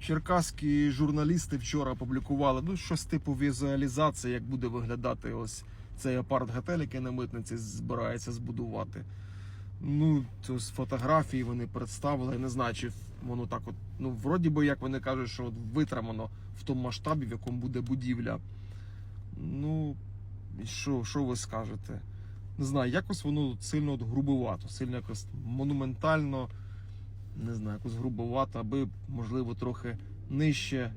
черкаські журналісти вчора опублікували ну, щось типу візуалізації, як буде виглядати ось цей апарт-готель, який на митниці збирається збудувати. Ну, то з фотографії вони представили. Я не знаю, чи воно так от. Ну, вроді би, як вони кажуть, що от витримано в тому масштабі, в якому буде будівля. Ну, що, що ви скажете? Не знаю, якось воно сильно от грубувато, сильно якось монументально, не знаю, якось грубувато, аби, можливо, трохи нижче,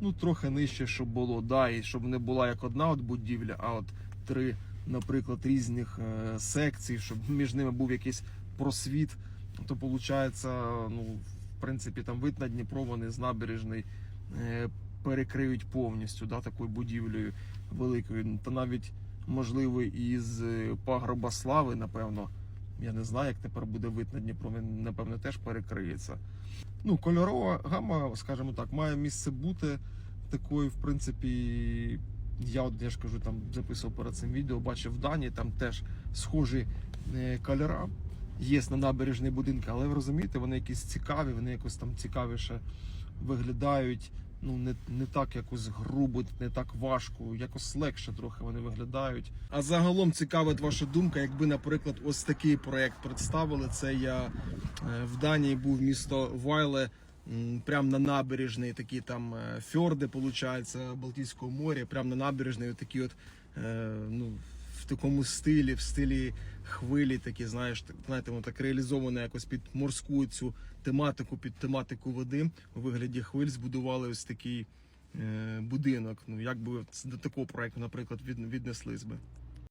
ну, трохи нижче, щоб було, да, і щоб не була як одна от будівля, а от три, наприклад, різних е, секцій, щоб між ними був якийсь просвіт, то виходить, ну, в принципі, там вид на Дніпро, вони з набережний е, перекриють повністю да, такою будівлею великою. Та навіть, можливо, із е, пагорба слави, напевно, я не знаю, як тепер буде вид на Дніпро, він, напевно, теж перекриється. Ну, кольорова гама, скажімо так, має місце бути такою, в принципі. Я от я ж кажу, там записував перед цим відео, бачив в Данії, там теж схожі е, кольора. Є на набережні будинки, але ви розумієте, вони якісь цікаві, вони якось там цікавіше виглядають. Ну, не, не так якось грубо, не так важко, якось легше трохи вони виглядають. А загалом цікавить ваша думка, якби, наприклад, ось такий проект представили. Це я е, в Данії був місто Вайле, прямо на набережній, такі там е, фьорди, виходить, Балтійського моря, прямо на набережній, такі от е, ну, в такому стилі, в стилі хвилі, такі, знаєш, так, знаєте, воно так реалізовано якось під морську цю тематику, під тематику води у вигляді хвиль збудували ось такий е, будинок. Ну як би до такого проекту, наприклад, від, віднеслись би.